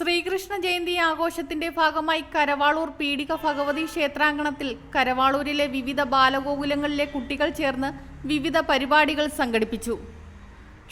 ശ്രീകൃഷ്ണ ജയന്തി ആഘോഷത്തിന്റെ ഭാഗമായി കരവാളൂർ പീഡിക ഭഗവതി ക്ഷേത്രാങ്കണത്തിൽ കരവാളൂരിലെ വിവിധ ബാലഗോകുലങ്ങളിലെ കുട്ടികൾ ചേർന്ന് വിവിധ പരിപാടികൾ സംഘടിപ്പിച്ചു.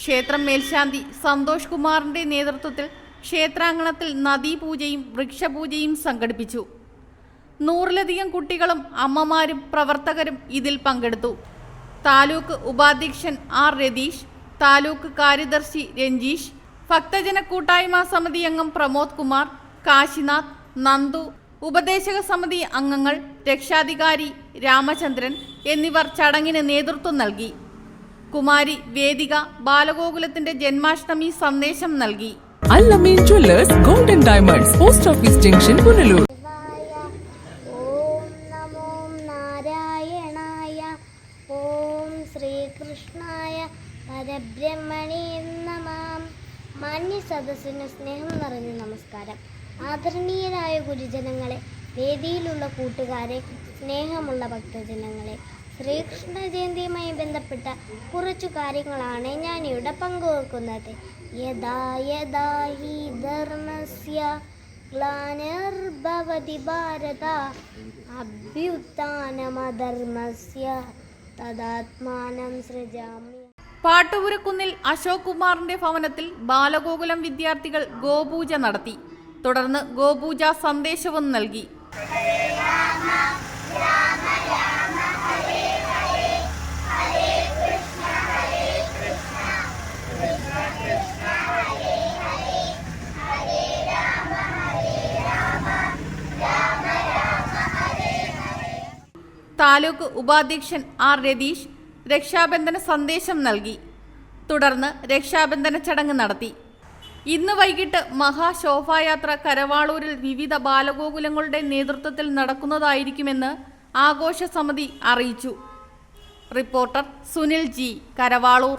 ക്ഷേത്രം മേൽശാന്തി സന്തോഷ് കുമാറിന്റെ നേതൃത്വത്തിൽ ക്ഷേത്രാങ്കണത്തിൽ നദീപൂജയും വൃക്ഷപൂജയും സംഘടിപ്പിച്ചു. നൂറിലധികം കുട്ടികളും അമ്മമാരും പ്രവർത്തകരും ഇതിൽ പങ്കെടുത്തു. താലൂക്ക് ഉപാധ്യക്ഷൻ ആർ രതീഷ് താലൂക്ക് കാര്യദർശി രഞ്ജീഷ് ഭക്തജന കൂട്ടായ്മ സമിതി അംഗം പ്രമോദ് കുമാർ കാശിനാഥ് നന്ദു ഉപദേശക സമിതി അംഗങ്ങൾ രക്ഷാധികാരി രാമചന്ദ്രൻ എന്നിവർ ചടങ്ങിന് നേതൃത്വം നൽകി. കുമാരി വേദിക ബാലഗോകുലത്തിന്റെ ജന്മാഷ്ടമി സന്ദേശം നൽകി. Allameen jewellers golden diamonds post office junction Punalur ശിവായ ഓം നമോ നാരായണായ ഓം ശ്രീകൃഷ്ണായ പരബ്രഹ്മണേ മാന്യ സദസ്സിന് സ്നേഹം നിറഞ്ഞ നമസ്കാരം. ആദരണീയരായ ഗുരുജനങ്ങളെ വേദിയിലുള്ള കൂട്ടുകാരെ സ്നേഹമുള്ള ഭക്തജനങ്ങളെ ശ്രീകൃഷ്ണ ജയന്തിയുമായി ബന്ധപ്പെട്ട കുറച്ചു കാര്യങ്ങളാണ് ഞാനിവിടെ പങ്കുവെക്കുന്നത്. യഥാ യഥാ ഹി ധർമ്മസ്യ ഗ്ലാനിർഭവതി ഭാരത അഭ്യുത്ഥാനമധർമ്മസ്യ തദാത്മാനം സൃജാമി പാട്ടുപുരക്കുന്നിൽ അശോക് കുമാറിന്റെ ഭവനത്തിൽ ബാലഗോകുലം വിദ്യാർത്ഥികൾ ഗോപൂജ നടത്തി. തുടർന്ന് ഗോപൂജ സന്ദേശവും നൽകി. താലൂക്ക് ഉപാധ്യക്ഷൻ ആർ രതീഷ് രക്ഷാബന്ധന സന്ദേശം നൽകി. തുടർന്ന് രക്ഷാബന്ധന ചടങ്ങ് നടത്തി. ഇന്ന് വൈകിട്ട് മഹാശോഭായാത്ര കരവാളൂരിൽ വിവിധ ബാലഗോകുലങ്ങളുടെ നേതൃത്വത്തിൽ നടക്കുന്നതായിരിക്കുമെന്ന് ആഘോഷ സമിതി അറിയിച്ചു. Reporter Sunil G Karavaloor.